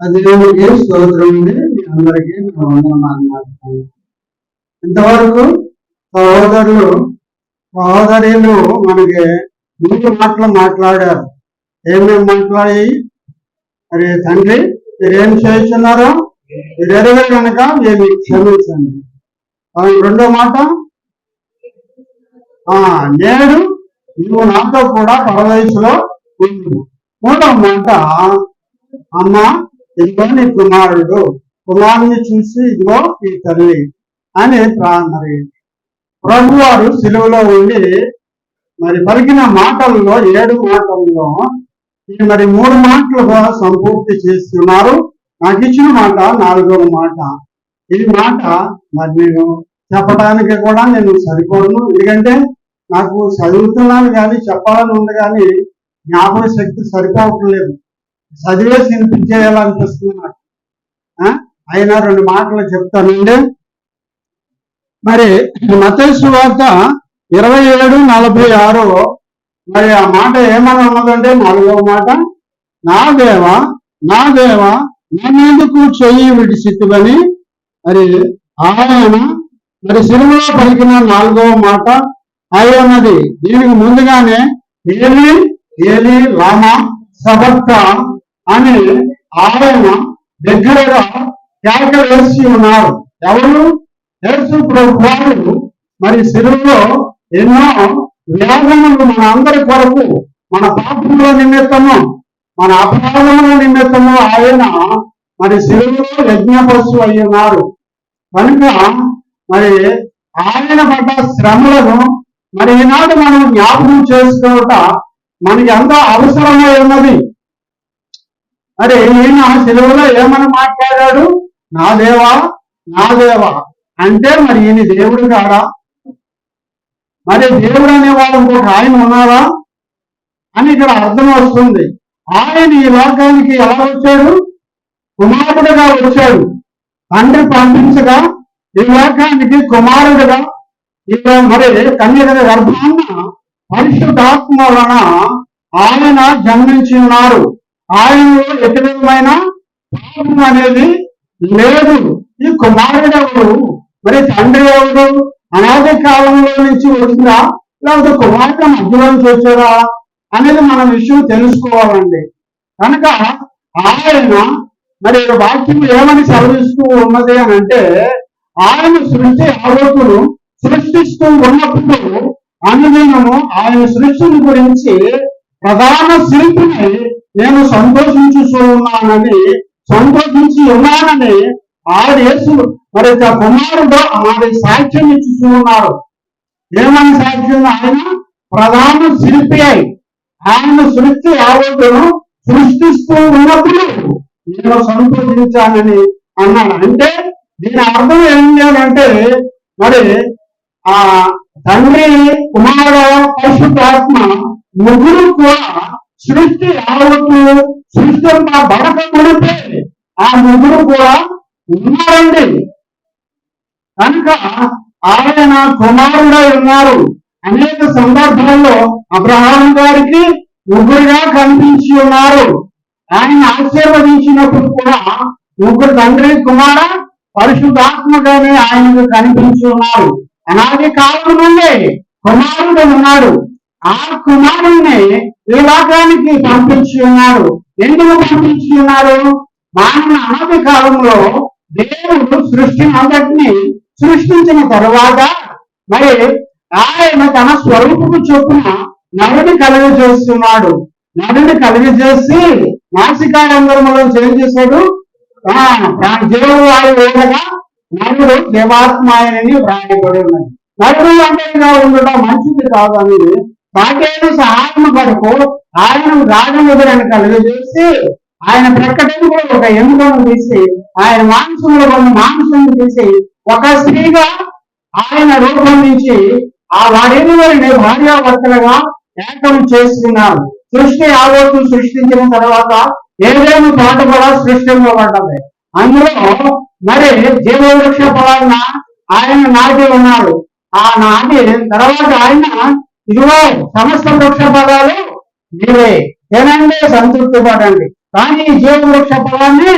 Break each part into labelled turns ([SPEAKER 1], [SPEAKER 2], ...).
[SPEAKER 1] అది దేవునికి స్తోత్రం అండి మీ అందరికీ నా మాట్లాడుతాను ఇంతవరకు సహోదరులు సహోదరులు మనకి మూడు మాటలు మాట్లాడారు. ఏమేమి మాట్లాడి మరి తండ్రి మీరు ఏం చేస్తున్నారో? మీరు ఎరగరు కనుక మేము క్షమించండి. రెండో మాట? ఆ నేడు నువ్వు నాతో కూడా పరవయసులో ఉంది మూడో మాట అమ్మ ఇదిగో నీ కుమారుడు కుమారుని చూసి ఇదిగో ఈ తల్లి అని ప్రా- మరి ప్రభు వారు సిలువలో ఉండి మరి పలికిన మాటల్లో ఏడు మాటల్లో ఈ మరి మూడు మాటలుగా సంపూర్తి చేస్తున్నారు. నాకు ఇచ్చిన మాట నాలుగవ మాట. ఈ మాట మరి నేను చెప్పడానికి కూడా నేను సరిపోను. ఎందుకంటే నాకు చదువుతున్నాను కానీ చెప్పాలని ఉంది కానీ జ్ఞాపక శక్తి సరిపోవట్లేదు చదివేసి వినిపించేయాలనిపిస్తుంది నాకు. ఆ? రెండు మాటలు చెప్తానండి. మరి మతేసు వార్త ఇరవై ఏడు నలభై ఆరు. మరి ఆ మాట ఏమని ఉన్నదంటే నాలుగవ మాట నా దేవ నా దేవ నన్నెందుకు చెయ్యి విడిచిట్టువని మరి ఆయన మరి సినిమాలో పలికిన నాలుగవ మాట ఆయనది. దీనికి ముందుగానే ఏలి ఏలి రామ సబక్క అని ఆయన దగ్గరగా కేక వేసి ఉన్నారు. ఎవరు? యేసు ప్రభు మరి శిలువలో ఎన్నో వ్యాధములు మన అందరి కొరకు మన పాపముల నిమిత్తము మన అపరాధముల నిమిత్తము ఆయన మరి శిలువలో యజ్ఞ అయి ఉన్నారు. కనుక మరి ఆయన పడ్డ శ్రమలను మరి ఈనాడు మనం జ్ఞాపకం చేసుకోవట మనకి ఎంత అవసరమై ఉన్నది. మరి ఈయన సెలవులో ఏమని మాట్లాడాడు? నా దేవా నా దేవా అంటే మరి ఈయన దేవుడు కాడా? మరి దేవుడు అనేవాడు ఇంకొక ఆయన ఉన్నారా అని ఇక్కడ అర్థం వస్తుంది. ఆయన ఈ లోకానికి ఎలా వచ్చాడు కుమారుడుగా వచ్చాడు. తండ్రి పంపించగా ఈ లోకానికి కుమారుడుగా ఇక మరి కన్యక గర్భాన్న పరిశుద్ధాత్మ వలన ఆయన జన్మించి ఉన్నారు. ఆయనలో ఎటు విధమైన పాపం అనేది లేదు. ఈ కుమారుడు ఎవరు? మరి తండ్రి ఎవరు? అనాది కాలంలో నుంచి వచ్చిందా లేకపోతే కుమారుడు మధ్యలో నుంచి వచ్చారా అనేది మన విషయం తెలుసుకోవాలండి. కనుక ఆయన మరి వాక్యం ఏమని సెలవిస్తూ ఉన్నది అని అంటే ఆయన సృష్టి ఆలోచనలు సృష్టిస్తూ ఉన్నప్పుడు అనుదినము ఆయన సృష్టిని గురించి ప్రధాన శిల్పిని నేను సంతోషించుతూ ఉన్నానని సంతోషించి ఉన్నానని ఆడేసు మరి కుమారుడు ఆడి సాక్ష్యం ఇచ్చుతూ ఉన్నారు ఏమని సాక్ష్యం? ఆయన ప్రధాన శిల్పి అయి ఆయన సృష్టి ఆరోగ్యను సృష్టిస్తూ ఉన్నప్పుడు నేను సంతోషించానని అన్నాడు. అంటే దీని అర్థం ఏంటంటే మరి ఆ తండ్రి కుమారుడు పరిశుద్ధాత్మ ముగ్గురు కూడా సృష్టి యావత్తు సృష్టి అంతా బడక కొడితే ఆ ముగ్గురు కూడా ఉన్నారండి. కనుక ఆయన కుమారుడై ఉన్నారు అనేక సందర్భాల్లో అబ్రహాం గారికి ముగ్గురుగా కనిపించి ఉన్నారు. ఆయన ఆశీర్వదించినప్పుడు కూడా ముగ్గురు తండ్రి కుమార పరిశుద్ధాత్మగానే ఆయనకు కనిపించి ఉన్నారు. అలాగే కాలం నుండి కుమారుడు ఉన్నాడు. ఆ కుమారుణ్ణి ఈ లోకానికి పంపించి ఉన్నాడు ఎందుకు పంపించి ఉన్నారు మానవ అనాది కాలంలో దేవుడు సృష్టిని అంతటిని సృష్టించిన తరువాత మరి ఆయన తన స్వరూపము చొప్పున నరుని కలుగజేస్తున్నాడు. నరుని కలుగజేసి నాసికారంగంలో ఏం చేశాడు ఆ ప్రా- జీవవాయు వేడగా నరుడు దేవాత్మాయనని వ్రాయబడి ఉన్నది. నరుడు ఒంటరిగా ఉండడం మంచిది కాదు అనేది భాగ్యాన్ని కొరకు ఆయన రాజముద్రని చూసి ఆయన ప్రకటన ఒక ఎముకను తీసి ఆయన మాంసంలో కొన్ని మాంసం తీసి ఒక స్త్రీగా ఆయన రూపొందించి ఆ వారిని భార్యాభర్తలుగా ఏకం చేసుకున్నారు సృష్టి ఆలోచన సృష్టించిన తర్వాత ఏదైనా పాట కూడా సృష్టింపబడ్డది అందులో మరి జీవవృక్ష ఫలాన్న ఆయన నాటి ఉన్నారు ఆ నాటి తర్వాత ఆయన ఇదిగో సమస్త వృక్ష ఫలాలు మీరే తినండి సంతృప్తి పడండి కానీ జీవ వృక్ష ఫలాన్ని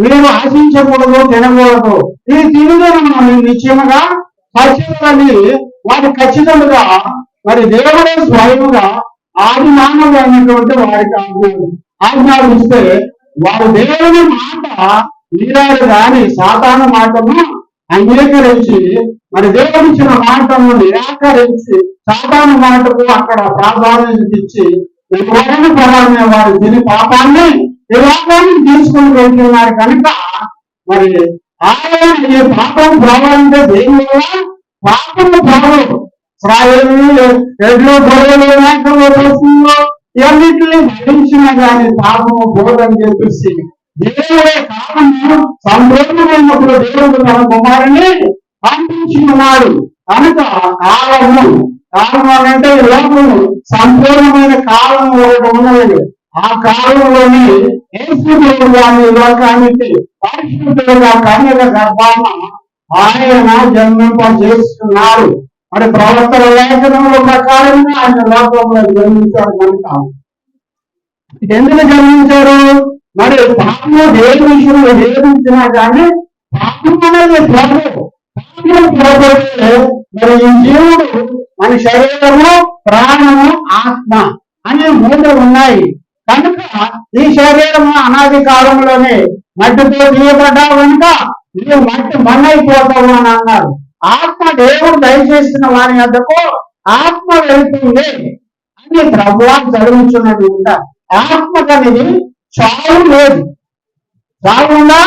[SPEAKER 1] మీరు ఆశించకూడదు తినకూడదు. ఇది తినదు నిశ్చయముగా సత్యములని వారి ఖచ్చితంగా మరి దేవుడే స్వయముగా ఆది మానవుడు అయినటువంటి వారికి ఆజ్ఞాపిస్తే వారు దేవుని మాట మీరారు కాని సాధారణ మాటను అంగీకరించి మరి దేవుడిచ్చిన మాటను నిరాకరించి సాధారణ మాటకు అక్కడ ప్రాధాన్యత ఇచ్చి ఎవరైనా ప్రధాన వారు తిని పాపాన్ని ఈ లోకానికి తీసుకొని వెళ్తున్నారు కనుక మరి ఆయన ఈ పాపం పోవాలంటే దేని వల్ల? పాపము ప్రభావం ఇస్రాయేలు ఎడ్లు గొర్రెలు మేకలు పశువులు ఇవన్నిటిని భరించిన కానీ పాపము బోధని చెప్పేసి దేవుడే కారణము సంపూర్ణమైనప్పుడు దేవుడు తన కుమారుని పంపించి కనుక కాలము కాలం అంటే లోపము సంపూర్ణమైన కాలం ఒకటి ఉన్నది. ఆ కాలంలోని యేసుదేవుడు లోకానికి పరిశుద్ధుడుగా కన్యక గర్భాన ఆయన జన్మింపజేస్తున్నారు. మరి ప్రవర్తన లేఖనముల ప్రకారంగా ఆయన లోకంలో జన్మించారు కనుక. ఎందుకు జన్మించారు? మరి పాపము దేని విషయంలో వేధించినా కానీ పాపం అనేది ప్రభు మరి ఈ జీవుడు మన శరీరము ప్రాణము ఆత్మ అనే మూడు ఉన్నాయి. కనుక ఈ శరీరము అనాది కాలంలోనే మట్టితో తీయబడ్డా కనుక నీవు మట్టి మన్నైపోతావు అని అన్నారు. ఆత్మ దేవుడు దయచేసిన వారి వద్దకు ఆత్మ వెళ్తుంది అని ప్రభువా చదువుతున్నది ఆత్మ ఆత్మకనేది చావు లేదు. కాకుండా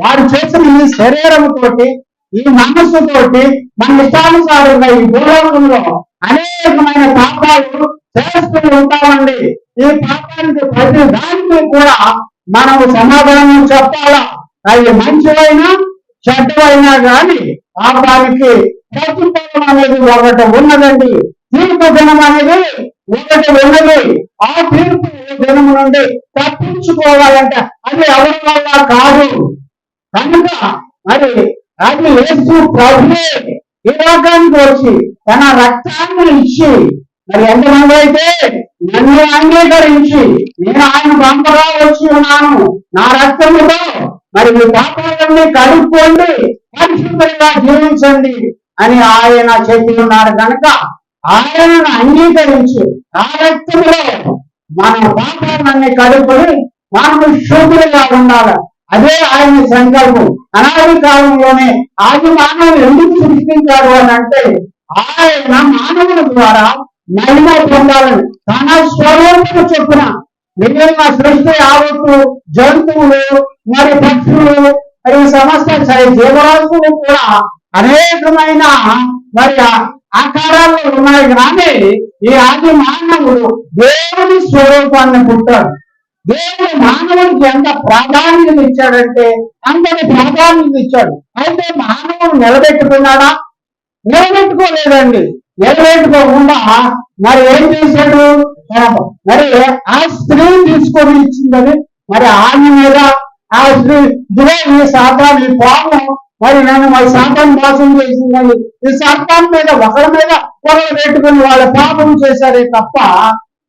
[SPEAKER 1] వాడు చేసిన ఈ శరీరంతోటి ఈ మనస్సుతోటి మన ఇష్టానుసారంగా ఈ భూలోకంలో అనేకమైన పాపాలు చేస్తూ ఉంటామండి. ఈ పాపానికి ప్రతి దానికి కూడా మనము సమాధానం చెప్పాలా? అవి మంచివైనా చెడ్డవైనా గాని పాపానికి ప్రతిఫలం అనేది ఒకటి ఉన్నదండి. తీర్పు దినం అనేది ఒకటి ఉన్నది. ఆ తీర్పు దినం నుండి తప్పించుకోవాలంటే అది ఎవరి వల్ల కాదు. కనుక మరి అది యేసు ప్రభువే ఈ లోకానికి వచ్చి తన రక్తాన్ని ఇచ్చి మరి ఎంతమంది అయితే నన్ను అంగీకరించి నేను ఆయన పంపగా వచ్చి ఉన్నాను. నా రక్తముతో మరి మీ పాపాలన్నీ కడుక్కోండి పరిశుభ్రంగా జీవించండి అని ఆయన చెప్పి ఉన్నాడు కనుక ఆయనను అంగీకరించి. ఆ రక్తంలో మన పాపాలన్నీ కడుపుని మనము శుద్ధులుగా ఉండాలి. అదే ఆయన సంకల్పం. అనాది కాలంలోనే ఆది మానవులు ఎందుకు సృష్టించాడు అని అంటే ఆయన మానవుల ద్వారా మహిమ పొందాలని తన స్వరూపం చొప్పున మిగిలిన సృష్టి ఆవత్తు జంతువులు మరి పక్షులు మరి సమస్త జీవరాశులు కూడా అనేకమైన మరి ఆకారాల్లో ఉన్నాయి కానీ ఈ ఆది మానవుడు దేవుని స్వరూపాన్ని పుట్టాడు. దేవుడు మానవుడికి ఎంత ప్రాధాన్యత ఇచ్చాడంటే అంతటి ప్రాధాన్యత ఇచ్చాడు. అయితే మానవుడు నిలబెట్టుకున్నాడా? నిలబెట్టుకోలేదండి. నిలబెట్టుకోకుండా మరి ఏం చేశాడు? మరి ఆ స్త్రీ తీసుకొని ఇచ్చిందని మరి ఆమె మీద ఆ స్త్రీ దురే ఈ సాతాన్ ఈ పాపం మరి నన్ను మరి సాతాన్ మోసం చేసిందని ఈ సాతాన్ మీద ఒకరి మీద ఒకరు పెట్టుకుని వాళ్ళ పాపం చేశారే తప్ప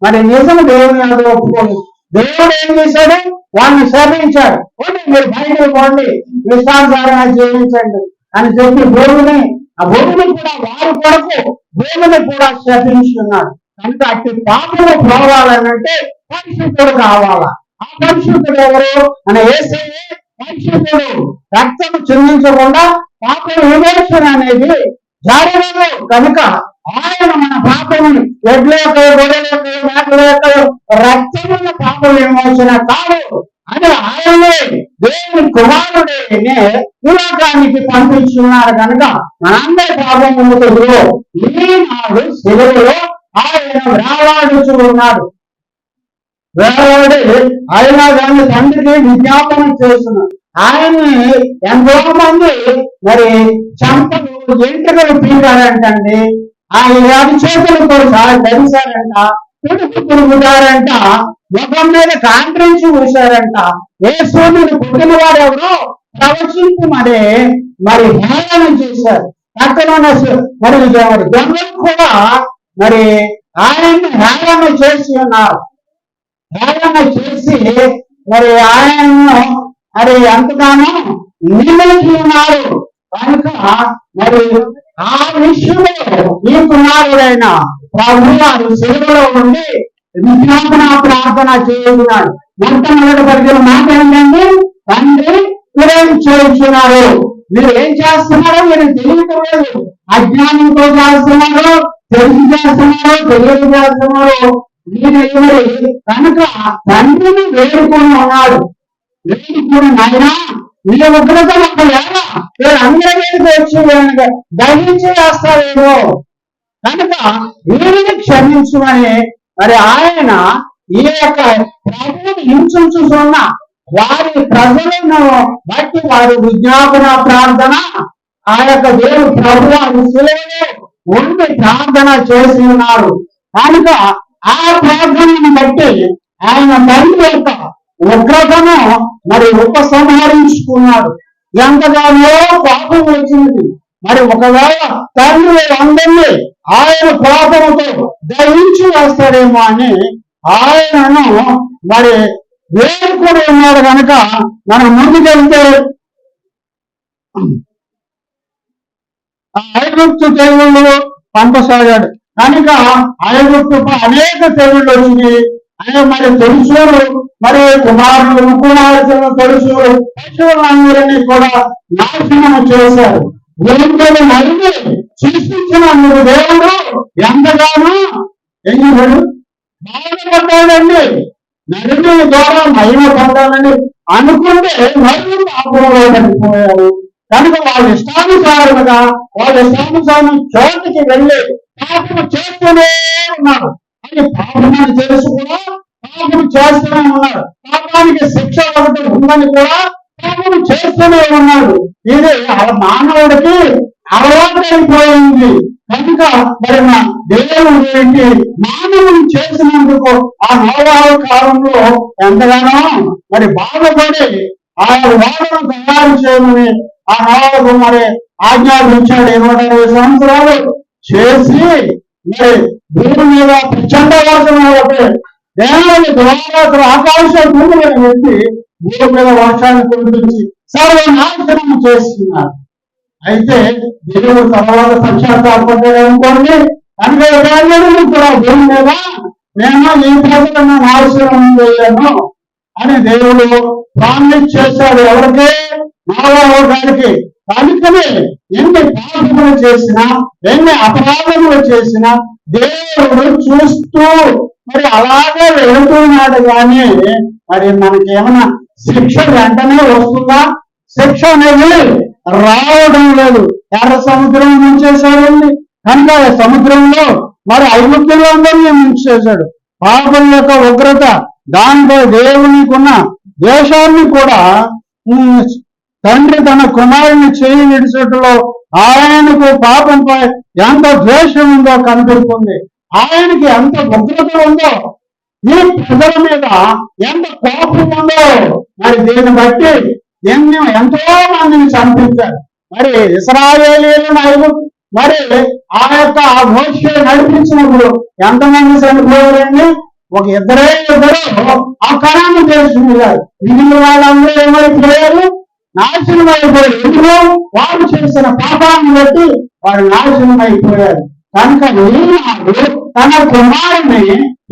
[SPEAKER 1] మరి నిజం దేవుని మీద ఒప్పుకోలేదు. దేవుడు ఏం చేశాడు? వాడిని శరణించాడు. ఓకే మీరు బయటకు పోండి విశ్వాసారణ జీవించండి అని చెప్పి భూమిని ఆ భూమిని కూడా వారి కొరకు భూమిని కూడా శపించుకున్నాడు. కనుక అట్టి పాపము పోవాలనంటే పరిశుద్ధుడు కావాలా? ఆ పరిశుద్ధుడు ఎవరు? అని వేసే పరిశుద్ధుడు రక్తం చెల్లించకుండా పాప విమోచన అనేది జరగదు కనుక ఆయన మన పాపముని ఎడ్ల యొక్క గొర్రెల యొక్క పాప విమోచన కాదు. అని ఆయనే దేవుని కుమారుడేనే ఈ లోకానికి పంపించున్నారు కనుక మనందరి పాపములతో ఈనాడు శిలువలో ఆయన వేలాడుచు వేలాడి ఆయన దాన్ని తండ్రికి విజ్ఞాపనం చేస్తున్నాడు ఆయన్ని ఎంతో మంది మరి చంపలు ఎంటకలు పీకారంటండి. ఆ యాభై కూడా ధరిశారంట పిడుపు పురుగుతారంట ముఖం మీద కాంట్రించి ఊశారంట ఏ సూర్యుడు పుట్టిన వాడెవరో ప్రవచించమని మరి హేళన చేశారు. పక్కన ఉన్న మరి మరి దొంగలు కూడా మరి ఆయన్ని హేళన చేసి ఉన్నారు. హేళన చేసి
[SPEAKER 2] మరి ఆయనను మరి ఎంతగానో నిలిచి కనుక మరి ఆ విషయంలో ఈ కుమారుడైన ప్రభు వారి సేవలో ఉండి విజ్ఞాపన ప్రార్థన చేస్తున్నాడు మొట్టమొదటి పరిధిలో మాట ఏంటండి తండ్రి మీరేం చేస్తున్నారు మీరు ఏం చేస్తున్నారో మీరు తెలియటం లేదు. అజ్ఞానంతో చేస్తున్నారు తెలిసి చేస్తున్నారు తెలియదు చేస్తున్నారు మీరు కనుక తండ్రిని వేడుకొని ఉన్నాడు. వేడుకొని నాయనా నీ ఉగ్రత ఒక వేళ మీరు అందరి మీదకి వచ్చి దహించి వేస్తావేమో కనుక వీరిని క్షమించమని మరి ఆయన ఈ యొక్క ప్రభువుని హింసించుకున్న వారి ప్రజలను బట్టి వారి విజ్ఞాపన ప్రార్థన ఆ యొక్క దేవుడు ప్రభు వారి శిలువలో ఉండి ప్రార్థన చేసి ఉన్నారు. కనుక ఆ ప్రార్థనను బట్టి ఆయన తండ్రి యొక్క ఉగ్రతను మరి ఉపసంహరించుకున్నాడు. ఎంతగానో పాపం వచ్చింది. మరి ఒకవేళ తండ్రి అందరినీ ఆయన పాపముతో దహించి వేస్తాడేమో అని ఆయనను మరి వేడుకొని ఉన్నాడు కనుక మనం ముందుకెళ్తే ఆ ఐగుప్తు తెగుళ్ళు పంపసాగాడు. కనుక ఆయన అనేక తెలుగులు వచ్చింది ఆయన మరి తెలుసులు మరి కుమారులు కుమారులు తెలుసు పశువులందరినీ కూడా నాశనం చేశారు. దేవుడు మళ్ళీ సృష్టించిన మీరు దేవుడు ఎంతగానో ఏం బాధపడ్డాడండి. నడిమి ద్వారా మహిమ పొందాలని అనుకుంటే మరియు పాపంలో పడిపోయారు కనుక వాళ్ళ ఇష్టానుసారముగా వాళ్ళ ఇష్టానుసారం చోటుకి వెళ్ళి పాపం చేస్తూనే ఉన్నారు అని పాపమని తెలుసు కూడా పాపం చేస్తూనే ఉన్నాడు. పాపానికి శిక్ష ఒకటి ఉందని కూడా పాపం చేస్తూనే ఉన్నాడు. ఇది ఆ అలవాటు అయిపోయింది. కనుక మరి మా దేవుడు ఏంటి? మానవుని చేసినందుకు ఆ నోవాహ కాలంలో ఎంతగానో మరి బాధపడి ఆ వాదన తయారు చేయమని ఆ నోవాహకు మరి ఆజ్ఞాపించాడు. ఇరవై ఇరవై సంవత్సరాలు చేసి మరి భూమి మీద ప్రచండ వర్షం ఒకటి దేవుని ద్వారా ఆకాశం భూమిని పెట్టి భూమి మీద వర్షాన్ని కురిపించి సర్వనాశనం చేస్తున్నారు. అయితే దేవుడు తర్వాత పశ్చాత్తాపడ్డాడు అనుకోండి కనుక ఇతరులను కూడా భూమి మీద నేను ఈ ప్రజలను నాశనం చేయను అని దేవుడు ప్రామిస్ చేశాడు ఎవరికి? మానవ గారికి కనుకనే ఎన్ని పాపములు చేసినా ఎన్ని అపరాధములు చేసినా దేవుడు చూస్తూ మరి అలాగే వెళుతున్నాడు కానీ మరి మనకేమైనా శిక్ష వెంటనే వస్తుందా? శిక్ష అనేది రావడం లేదు. ఎర్ర సముద్రం ముంచేశాడండి. కనుక సముద్రంలో మరి ఐగుప్తులు అందరినీ ముంచేశాడు. పాపం యొక్క ఉగ్రత దాంతో దేవునికి ఉన్న దేశాన్ని కూడా తండ్రి తన కుమారుని చేయి విడిచట్లో ఆయనకు పాపంపై ఎంత ద్వేషం ఉందో కనిపిస్తుంది. ఆయనకి ఎంత భద్రత ఉందో ఈ ప్రజల మీద ఎంత కోపం ఉందో మరి దీన్ని బట్టి ఎన్ని ఎంతో మందిని చంపించారు. మరి ఇస్రాయేలీలు ఐదు మరి ఆ యొక్క ఆ మోషే నడిపించినప్పుడు ఎంతమంది చనిపోయారండి? ఒక ఇద్దరే ఇద్దరు ఆ కరాన్ని తెలుసుకున్నారు మిగిలిన వాళ్ళందరూ ఏమైపోయారు నాశనం ఎందుకు? వారు చేసిన పాపాన్ని బట్టి వారు నాశనమైపోయారు కనుక ఈనాడు తన కుమారుని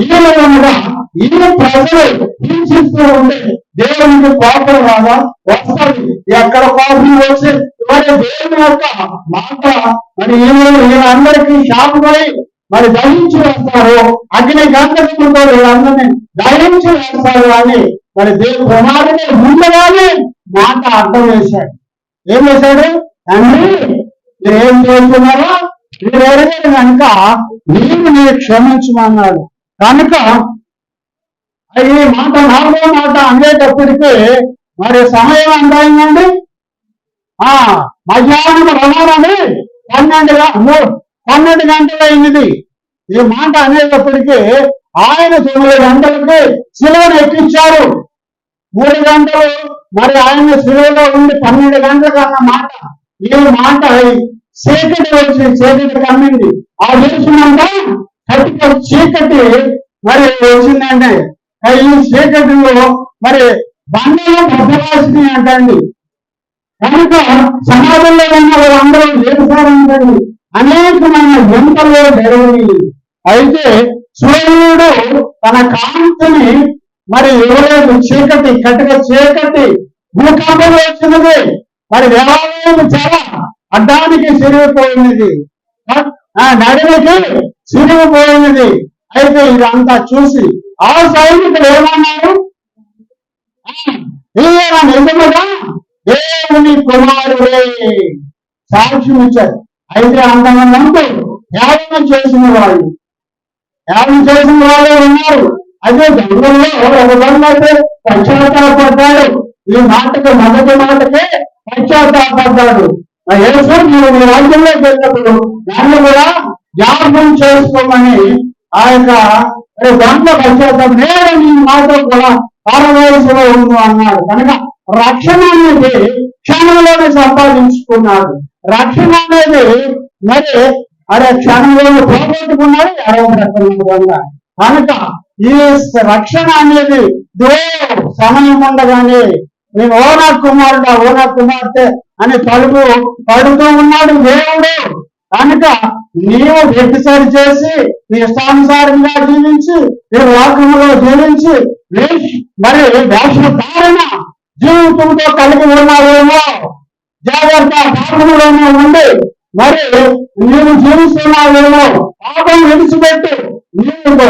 [SPEAKER 2] ఈయనగా ఈ ప్రజలు హింసిస్తూ ఉంటే దేవునికి కోపం రాదా? వస్తుంది. ఎక్కడ కోపం వచ్చి ఇవాళ దేవుని యొక్క మాట మరి వీళ్ళందరికీ శాపమై మరి దహించి వేస్తారు అగ్ని గంధకంతో వీళ్ళందరినీ దహించి వేస్తారు అని మరి దేవుడు కుమారుని ముందుగానే మాట అర్థం వేశాడు ఏం చేశాడు? తండ్రి మీరేం ఏం చేస్తున్నారో మీరు కనుక మీరు మీరు క్షమించమన్నాడు. కనుక ఈ మాట నాలుగో మాట అనేటప్పటికీ మరి సమయం ఎంత అయిందండి? ఆ మధ్యాహ్నం రమాలని పన్నెండు పన్నెండు గంటలు అయింది. ఈ మాట అనేటప్పటికీ ఆయన తొమ్మిది గంటలకి శిలువను ఎక్కించారు. మూడు గంటలు మరి ఆయన శిలువలో ఉండి పన్నెండు గంటలకు అన్న మాట. ఈ మాట చీకటి వచ్చి చీకటి కమ్మింది. ఆ చూసినంత కట్టిక చీకటి మరి వచ్చిందంటే. ఈ చీకటిలో మరి బండలు భద్రవాసిని అంటండి. కనుక సమాజంలో ఉన్న వాళ్ళందరూ చేస్తారంటండి అనేకమైన జంటలు జరిగినాయి అయితే సూర్యుడు తన కాంతిని మరి ఇవ్వలేదు చీకటి కటిక చీకటి భూకంపం వచ్చినది. మరి దేవాలయం చాలా అడ్డానికి సిరిగిపోయినది. ఆ నడిమికి సిరిగిపోయినది. అయితే ఇదంతా చూసి ఆ సైనికులు ఏమన్నారు? ఈయన నిజముగా దేవుని కుమారుడే సాక్ష్యం ఇచ్చారు. అయితే అంతమంది యాగం చేసిన వాళ్ళు. యాగం చేసిన వాళ్ళే ఉన్నారు. అదే గంగల్లో ఒక పశ్చాత్తాపడ్డాడు. ఈ మాటకి మొదటి మాటకే పశ్చాత్తాపడ్డాడు. ఆ యేసు మీరు మీ రాజ్యంలో వెళ్ళినప్పుడు దాన్ని కూడా జ్ఞాపకం చేసుకోమని ఆ యొక్క దాంట్లో పశ్చాత్తాపం నేను మీ మాట కూడా పారవేశంలో ఉండు అన్నాడు. కనుక రక్షణ అనేది క్షణంలోనే సంపాదించుకున్నాడు. రక్షణ అనేది మరి అరే క్షణంలోనే పోగొట్టుకున్నాడు. అరవై రకముగా కనుక ఈ రక్షణ అనేది దో సమయం ఉండగానే నేను ఓనా కుమారుడు ఓనా కుమార్తె అని తలుపు పడుతూ ఉన్నాడు దేవుడు. కనుక నీవు వ్యక్తిసరి చేసి నీ ఇష్టానుసారంగా జీవించి నీ లోకంలో జీవించి వేష్- మరి వేషధారణ జీవితంతో కలిగి ఉన్నావేమో. జాగ్రత్త పాపంలోనే ఉండి మరి నీవు జీవిస్తున్నావేమో. పాపం విడిచిపెట్టి. నీవు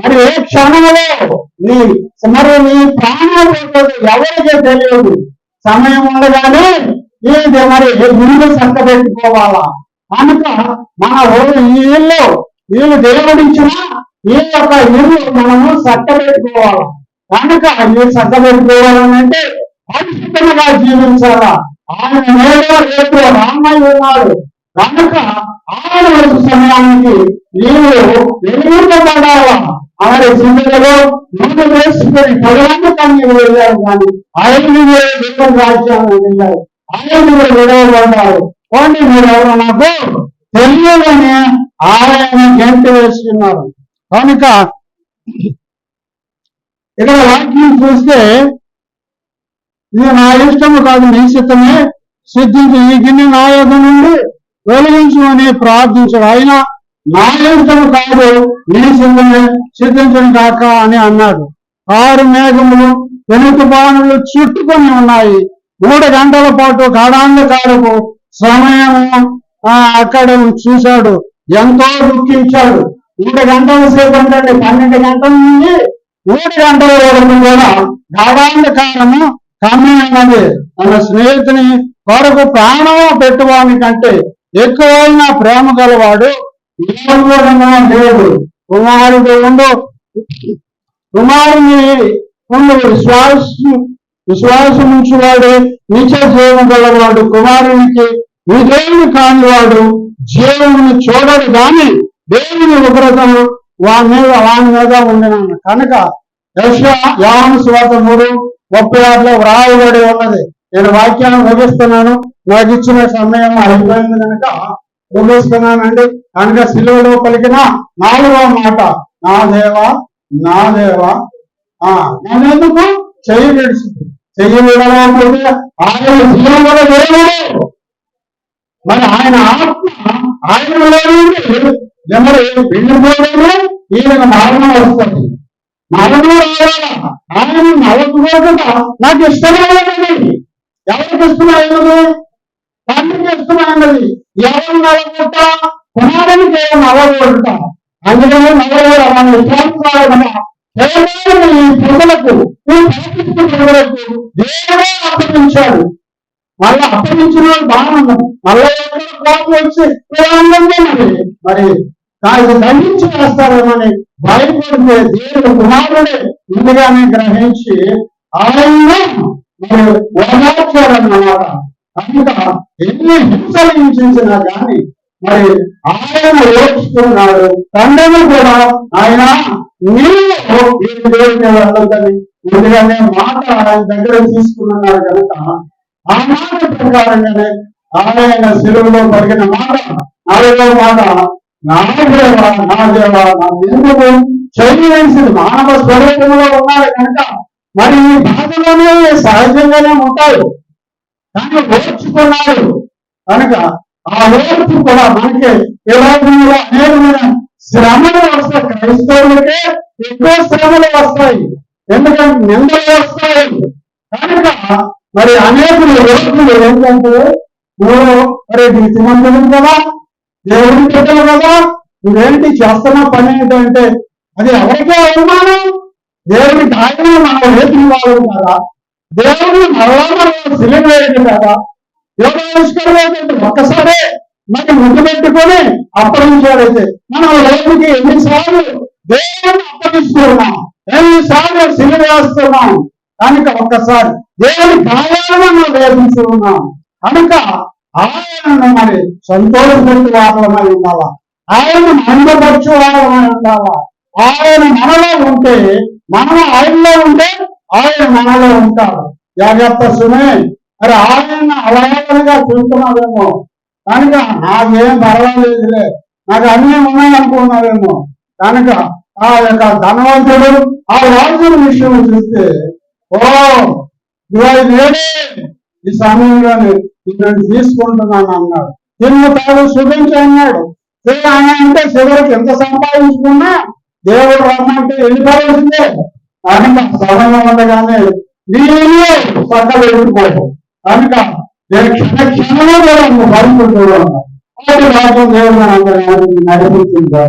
[SPEAKER 2] మరి ఏ క్షణంలో? నీ మరి నీ ప్రాణాలు ఎవరికీ తెలియదు. సమయం ఉండగానే ఇది మరి ఇల్లు చక్కబెట్టుకోవాలా కనుక మన ఊరు ఈ ఇల్లు వీళ్ళు దేవుడిచ్చిన ఈ యొక్క ఇల్లు మనము చక్కబెట్టుకోవాలి కనుక ఇల్లు చక్కబెట్టుకోవాలని అంటే పరిశుద్ధంగా జీవించాలా? ఆయన నేడో రేపు రామయ్య ఉన్నాడు. కనుక ఆయన వచ్చే సమయానికి నీవు నిర్మూలపడాలా ఆయన జిందగలో నూనె వేసుకొని పదవంత కన్నీ వెళ్ళారు కానీ ఐదు వేల దేవుని రాజ్యాన్ని వెళ్ళారు ఐదు వేల విడవబడ్డారు కొన్ని మీరు ఎవరు నాకు తెలియదని ఆయన గంట వేసుకున్నారు. కనుక ఇక్కడ వాక్యం చూస్తే ఇది నా ఇష్టము కాదు నీ సిద్ధమే సిద్ధించి ఈ గిన్నె నా యొక్క నుండి వెలిగించు అని ప్రార్థించాడు. ఆయన నాయకుడు కాదు నీ సిద్ధమే సిద్ధించడం కాక అని అన్నాడు. ఆరు మేఘములు వెనుక బాణులు చుట్టుకొని ఉన్నాయి. మూడు గంటల పాటు గాఢాంధకారపు సమయం ఆ, అక్కడ చూశాడు. ఎంతో దుఃఖించాడు. మూడు గంటల సేపు అంటే పన్నెండు గంటల నుండి మూడు గంటల వరకు కూడా గాఢాంధకారము కమ్మినది. తన స్నేహితుని కొరకు ప్రాణము పెట్టువాని కంటే ఎక్కువైన ప్రేమ గలవాడు దేవుడు కుమారుడు ఉండు. కుమారుని ఉండు. విశ్వాస విశ్వాసం ఉంచువాడు నిత్య జీవం గలవాడు కుమారునికి విధేయుని కానివాడు జీవుని చూడడు గాని దేవుని ఉగ్రతను వాని మీద వాని మీద ఉండినాను. కనుక యావన స్వాత మూడు ముప్పై ఆరులో వ్రాయబడి ఉన్నది. నేను వాక్యాన్ని ముగిస్తున్నాను. నాకు ఇచ్చిన సమయం అయిపోయింది కనుక ముగిస్తున్నానండి. కనుక సిలువలో పలికిన నాలుగవ మాట నా దేవా నా దేవా. ఆ నేనెందుకు చెయ్యి విడిచి చెయ్యి విడవకపోతే ఆయన జీవముల దేవుడు మరి ఆయన ఆత్మ ఆయనలో నుండి ఎవరు? వెళ్ళిపోవడము ఈయన మరణం వస్తుంది. మరణం రావాలా? ఆయన నవ్వుకోకుండా నాకు ఇష్టమైనది ఎవరికి ఇష్టమైనది తండ్రికి ఇష్టమైనది ఎవరు నలగొట్ట కుమారునికి కేవలం నవ్వకూడట అందుకని నవ్వకూడదు మన ఇష్టానుసారమైన కేవలం ఈ ప్రజలకు ఈ పరిస్థితి ప్రజలకు దేవుడే అప్పగించాడు. మళ్ళీ అప్పగించిన వాళ్ళు బాగుంది మళ్ళీ ఎక్కడ కోపం వచ్చి మరి. మరి కాదు దండించి వేస్తారేమని భయపడితే దేవుడు కుమారుడే ముందుగానే గ్రహించి ఆయన మరి ఓదార్చారన్నమాట కనుక ఎన్ని హింసలు హింసించినా కానీ మరి ఆయన ఓర్చుకున్నాడు తండ్రిని కూడా ఆయన నీవు ఈ దేవుడిని వెళ్ళొద్దని ముందుగానే మాట ఆయన దగ్గర తీసుకున్నారు కనుక ఆ మాట ప్రకారంగానే ఆయన శిలువలో పలికిన మాట నాలుగో మాట నా దేవ నా దేవ నా ఎందుకు చేయవలసింది మానవ స్వరూపంలో ఉన్నాడు కనుక మరి ఈ బాధలోనే సహజంగానే ఉంటాయి. కానీ ఓర్చుకున్నాడు కనుక ఆ ఓర్పు కూడా మనకి ఈ అనేకమైన శ్రమలు వస్తాయి. క్రైస్తవులకే ఎక్కువ శ్రమలు వస్తాయి. ఎందుకంటే నిందలు వస్తాయి. కనుక మరి అనేకులు ఓర్పులు ఏంటంటే నువ్వు మరి నీతిమంతుడు కదా దేవుడి బిడ్డలు కదా నువ్వేంటి చేస్తున్న పని ఏంటంటే అది ఎవరికే అవమానం? దేవుని ఆయన మనం వేసిన వాళ్ళు కదా? దేవుని మరలా సిలిం వేయడం కదా? యోగావిష్కరణ ఒక్కసారే మనం ముందు పెట్టుకొని అప్పగించాడైతే మనం రేపుకి ఎన్నిసార్లు దేవుని అప్పగిస్తున్నాం ఎన్నిసార్లు సిలి వేస్తున్నాం? కనుక ఒక్కసారి దేవుని గాయాలను మనం వేధిస్తున్నాం కనుక ఆయనను మరి సంతోషపెట్టి వాళ్ళమై ఉండాలా? ఆయన మందపరచు వాళ్ళమై ఉండాలా? ఆయన మనలో ఉంటే మనం ఆయనలో ఉంటే ఆయన మనలో ఉంటారు జాగ్రత్త సుమే. మరి ఆయన అలవాటుగా చూస్తున్నావేమో. కనుక నాకేం పర్వాలేదులే. నాకు అన్నీ ఉన్నాయనుకున్నారేమో కనుక ఆ యొక్క ధనవంతుడు ఆ రాజుల విషయం చూస్తే ఓ ఇవాళ నేనే ఈ సమయంలో నేను తీసుకుంటున్నాను అన్నాడు. తిన్ను తాను శుభించి అన్నాడు. ఆయన అంటే చివరికి ఎంత సంపాదించుకున్నా దేవుడు రమ్మంటే వెళ్ళిపోవాల్సిందే కనుక సభలో ఉండగానే నీళ్ళు పక్క పెట్టుకోవు కనుక నేను క్షణ క్షణంలో కూడా నువ్వు పడుకుంటూ ఉన్నావు. అలాంటి రాజ్యం దేవుడు మనందరినీ నడిపించింది